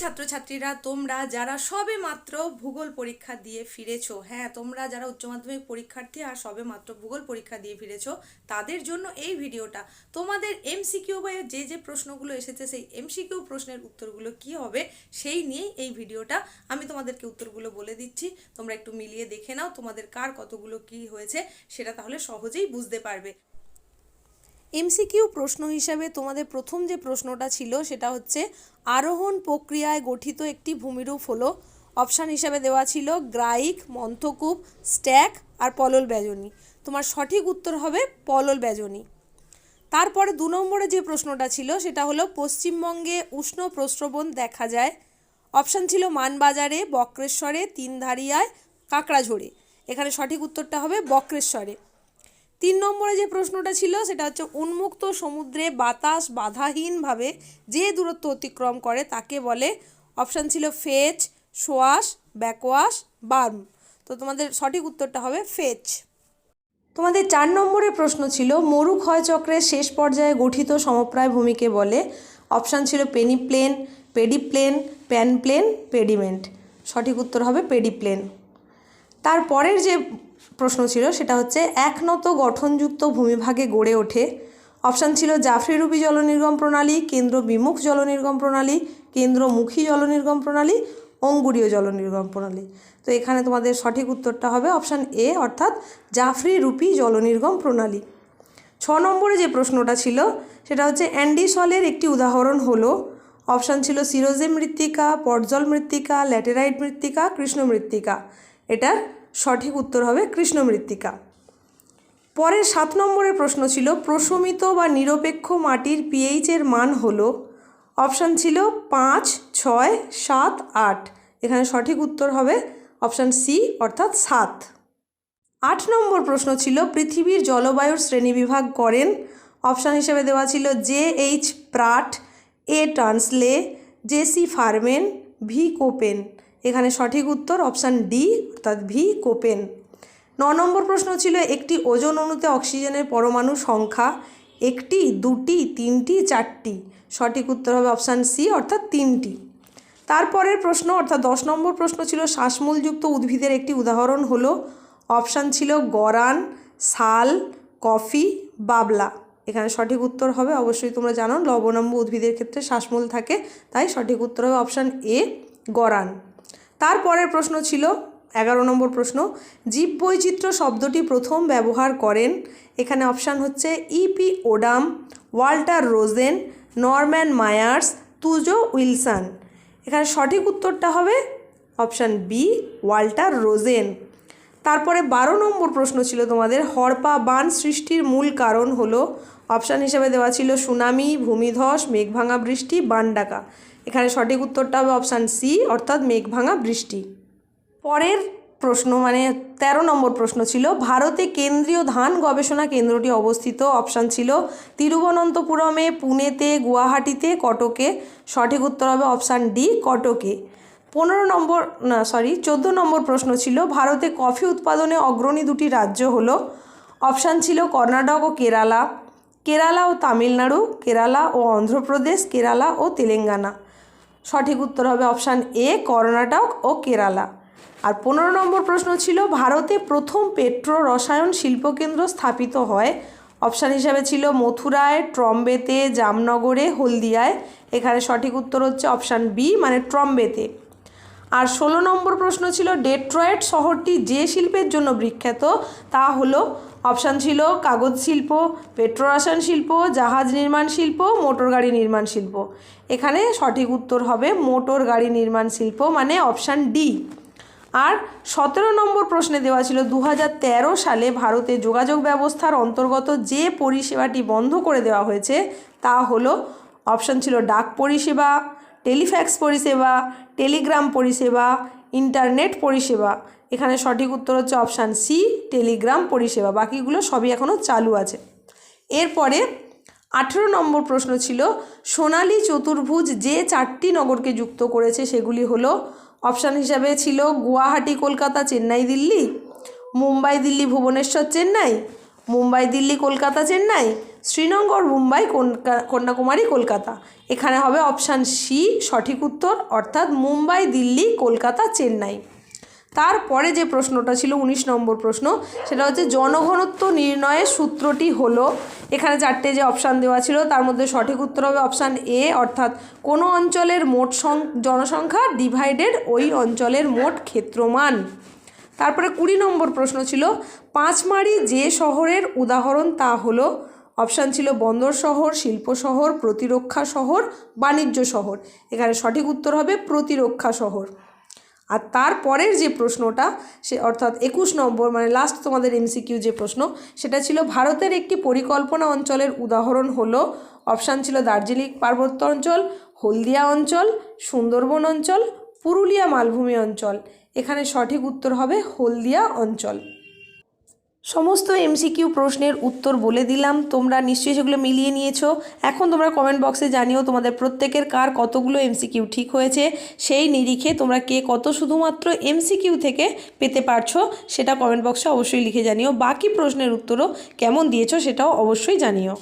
ছাত্রছাত্রীরা, তোমরা যারা সবে মাত্র ভূগোল পরীক্ষা দিয়ে ফিরেছো হ্যাঁ তোমরা যারা উচ্চ মাধ্যমিক পরীক্ষার্থী আর সবে মাত্র ভূগোল পরীক্ষা দিয়ে ফিরেছো, তাদের জন্য এই ভিডিওটা। তোমাদের এমসিকিউ বা যে যে প্রশ্নগুলো এসেছে, সেই এমসিকিউ প্রশ্নের উত্তরগুলো কি হবে, সেই নিয়েই এই ভিডিওটা আমি তোমাদেরকে উত্তরগুলো বলে দিচ্ছি। তোমরা একটু মিলিয়ে দেখে নাও তোমাদের কার কতগুলো কি হয়েছে, সেটা তাহলে সহজেই বুঝতে পারবে। এমসিকিউ প্রশ্ন হিসাবে তোমাদের প্রথম যে প্রশ্নটা ছিল সেটা হচ্ছে, আরোহণ প্রক্রিয়ায় গঠিত একটি ভূমিরূপ হলো। অপশান হিসাবে দেওয়া ছিল গ্রাইক, মন্থকূপ, স্ট্যাক আর পলল ব্যজনী। তোমার সঠিক উত্তর হবে পলল ব্যজনী। তারপরে দু নম্বরে যে প্রশ্নটা ছিল সেটা হলো, পশ্চিমবঙ্গে উষ্ণ প্রস্রবণ দেখা যায়। অপশান ছিল মানবাজারে, বক্রেশ্বরে, তিনধারিয়ায় কাঁকড়াঝোড়ে এখানে সঠিক উত্তরটা হবে বক্রেশ্বরে। তিন নম্বরে যে প্রশ্নটা ছিল, সেটা হচ্ছে উন্মুক্ত সমুদ্রে বাতাস বাধাহীনভাবে যে দূরত্ব অতিক্রম করে তাকে বলে অপশান ছিল ফেচ, সোয়াশ ব্যাকওয়াশ বার্ম তো তোমাদের সঠিক উত্তরটা হবে ফেচ। তোমাদের চার নম্বরের প্রশ্ন ছিল মরু ক্ষয়চক্রের শেষ পর্যায়ে গঠিত সমপ্রায় ভূমিকে বলে অপশান ছিল পেনিপ্লেন, পেডিপ্লেন, প্যানপ্লেন, পেডিমেন্ট। সঠিক উত্তর হবে পেডিপ্লেন। তারপরের যে প্রশ্ন ছিল সেটা হচ্ছে, একনত গঠনযুক্ত ভূমিভাগে গড়ে ওঠে। অপশান ছিল জাফরিরূপী জলনির্গম প্রণালী কেন্দ্র বিমুখ জলনির্গম প্রণালী, কেন্দ্রমুখী জলনির্গম প্রণালী, অঙ্গুরীয় জলনির্গম প্রণালী। তো এখানে তোমাদের সঠিক উত্তরটা হবে অপশান এ, অর্থাৎ জাফরিরূপী জলনির্গম প্রণালী। ছ নম্বরে যে প্রশ্নটা ছিল, সেটা হচ্ছে, অ্যান্ডিসলের একটি উদাহরণ হলো। অপশান ছিল সিরোজে মৃত্তিকা, পটজল মৃত্তিকা, ল্যাটেরাইট মৃত্তিকা, কৃষ্ণ মৃত্তিকা। এটার সঠিক উত্তর হবে কৃষ্ণ মৃত্তিকা পরের সাত নম্বরের প্রশ্ন ছিল, প্রশমিত বা নিরপেক্ষ মাটির পিএইচের মান হলো অপশান ছিল পাঁচ, ছয়, সাত, আট। এখানে সঠিক উত্তর হবে অপশান সি অর্থাৎ সাত। আট নম্বর প্রশ্ন ছিল, পৃথিবীর জলবায়ুর শ্রেণীবিভাগ করেন। অপশান হিসেবে দেওয়া ছিল J H Pratt, A Tansley JC Farman, V Koppen. এখানে সঠিক উত্তর অপশান ডি, অর্থাৎ ভি, কোপেন। ন নম্বর প্রশ্ন ছিল, একটি ওজন অণুতে অক্সিজেনের পরমাণু সংখ্যা একটি, দুটি, তিনটি, চারটি। সঠিক উত্তর হবে অপশান সি, অর্থাৎ তিনটি। তারপরের প্রশ্ন, অর্থাৎ দশ নম্বর প্রশ্ন ছিল, শ্বাসমূলযুক্ত উদ্ভিদের একটি উদাহরণ হলো, অপশান ছিল গরান শাল কফি, বাবলা। এখানে সঠিক উত্তর হবে, অবশ্যই তোমরা জানো, লবণাম্ব উদ্ভিদের ক্ষেত্রে শ্বাসমূল থাকে, তাই সঠিক উত্তর হবে অপশান এ, গরান। তারপরের প্রশ্ন ছিল, এগারো নম্বর প্রশ্ন জীববৈচিত্র্য শব্দটি প্রথম ব্যবহার করেন, এখানে অপশান হচ্ছে EP Odum, Walter Rosen, Norman Myers, Tuzo Wilson. এখানে সঠিক উত্তরটা হবে অপশান বি, ওয়াল্টার রোজেন। তারপরে বারো নম্বর প্রশ্ন ছিল তোমাদের, হরপা বান সৃষ্টির মূল কারণ হলো, অপশান হিসেবে দেওয়া ছিল সুনামি, ভূমিধস, মেঘভাঙা বৃষ্টি, বান ডাকা। এখানে সঠিক উত্তরটা হবে অপশান সি অর্থাৎ মেঘভাঙা বৃষ্টি। পরের প্রশ্ন মানে ১৩ নম্বর প্রশ্ন ছিল, ভারতে কেন্দ্রীয় ধান গবেষণা কেন্দ্রটি অবস্থিত? অপশান ছিল তিরুবনন্তপুরমে, পুনেতে, গুয়াহাটিতে, কটকে। সঠিক উত্তর হবে অপশান ডি, কটকে। পনেরো নম্বর, না সরি চোদ্দ নম্বর প্রশ্ন ছিল, ভারতে কফি উৎপাদনে অগ্রণী দুটি রাজ্য হলো? অপশান ছিল কর্ণাটক ও কেরালা। কেরালা ও তামিলনাড়ু, কেরালা ও অন্ধ্রপ্রদেশ, কেরালা ও তেলেঙ্গানা। সঠিক উত্তর হবে অপশান এ কর্ণাটক ও কেরালা। আর পনেরো নম্বর প্রশ্ন ছিল, ভারতে প্রথম পেট্রো রসায়ন শিল্পকেন্দ্র স্থাপিত হয়। অপশান হিসাবে ছিল মথুরায়, ট্রম্বেতে, জামনগরে, হলদিয়ায়। এখানে সঠিক উত্তর হচ্ছে অপশান বি মানে ট্রম্বেতে। আর ষোলো নম্বর প্রশ্ন ছিল ডেট্রয়েট শহরটি যে শিল্পের জন্য বিখ্যাত, তা হলো অপশান ছিল, কাগজ শিল্প, পেট্রোরাসায়ন শিল্প, জাহাজ নির্মাণ শিল্প, মোটর গাড়ি নির্মাণ শিল্প। এখানে সঠিক উত্তর হবে মোটর গাড়ি নির্মাণ শিল্প মানে অপশান ডি। আর সতেরো নম্বর প্রশ্নে দেওয়া ছিল দু হাজার তেরো সালে ভারতে যোগাযোগ ব্যবস্থার অন্তর্গত যে পরিষেবাটি বন্ধ করে দেওয়া হয়েছে, তা হলো, অপশান ছিল, ডাক পরিষেবা টেলিফ্যাক্স পরিষেবা, টেলিগ্রাম পরিষেবা, ইন্টারনেট পরিষেবা। এখানে সঠিক উত্তর হচ্ছে অপশান সি, টেলিগ্রাম পরিষেবা। বাকিগুলো সবই এখনও চালু আছে। এরপরে আঠেরো নম্বর প্রশ্ন ছিল, সোনালী চতুর্ভুজ যে চারটি নগরকে যুক্ত করেছে সেগুলি হলো, অপশান হিসাবে ছিল গুয়াহাটি, কলকাতা, চেন্নাই, দিল্লি, মুম্বাই, দিল্লি, ভুবনেশ্বর, চেন্নাই, মুম্বাই, দিল্লি, কলকাতা, চেন্নাই শ্রীনগর, মুম্বাই কন্যাকুমারী, কলকাতা। এখানে হবে অপশান সি সঠিক উত্তর, অর্থাৎ মুম্বাই, দিল্লি, কলকাতা, চেন্নাই। তারপরে যে প্রশ্নটা ছিল, উনিশ নম্বর প্রশ্ন, সেটা হচ্ছে জনঘনত্ব নির্ণয়ের সূত্রটি হলো, এখানে চারটে যে অপশান দেওয়া ছিল, তার মধ্যে সঠিক উত্তর হবে অপশান এ অর্থাৎ কোনো অঞ্চলের মোট জনসংখ্যা ডিভাইডেড ওই অঞ্চলের মোট ক্ষেত্রমান। তারপরে কুড়ি নম্বর প্রশ্ন ছিল, পাঁচমারি যে শহরের উদাহরণ তা হলো অপশান ছিল বন্দর শহর, শিল্প শহর, প্রতিরক্ষা শহর, বাণিজ্য শহর। এখানে সঠিক উত্তর হবে প্রতিরক্ষা শহর। আর তারপরের যে প্রশ্নটা, সে অর্থাৎ একুশ নম্বর মানে লাস্ট তোমাদের এমসিকিউ যে প্রশ্ন, সেটা ছিল ভারতের একটি পরিকল্পনা অঞ্চলের উদাহরণ হলো, অপশান ছিল দার্জিলিং পার্বত্য অঞ্চল, হলদিয়া অঞ্চল, সুন্দরবন অঞ্চল, পুরুলিয়া মালভূমি অঞ্চল। এখানে সঠিক উত্তর হবে হলদিয়া অঞ্চল। সমস্ত এমসিকিউ প্রশ্নের উত্তর বলে দিলাম। তোমরা নিশ্চয়ই সেগুলো মিলিয়ে নিয়েছো। এখন তোমরা কমেন্ট বক্সে জানিও তোমাদের প্রত্যেকের কার কতগুলো এমসিকিউ ঠিক হয়েছে। সেই নিরিখে তোমরা কে কত শুধুমাত্র এমসিকিউ থেকে পেতে পারছ সেটা কমেন্ট বক্সে অবশ্যই লিখে জানিও। বাকি প্রশ্নের উত্তরও কেমন দিয়েছ সেটাও অবশ্যই জানিও।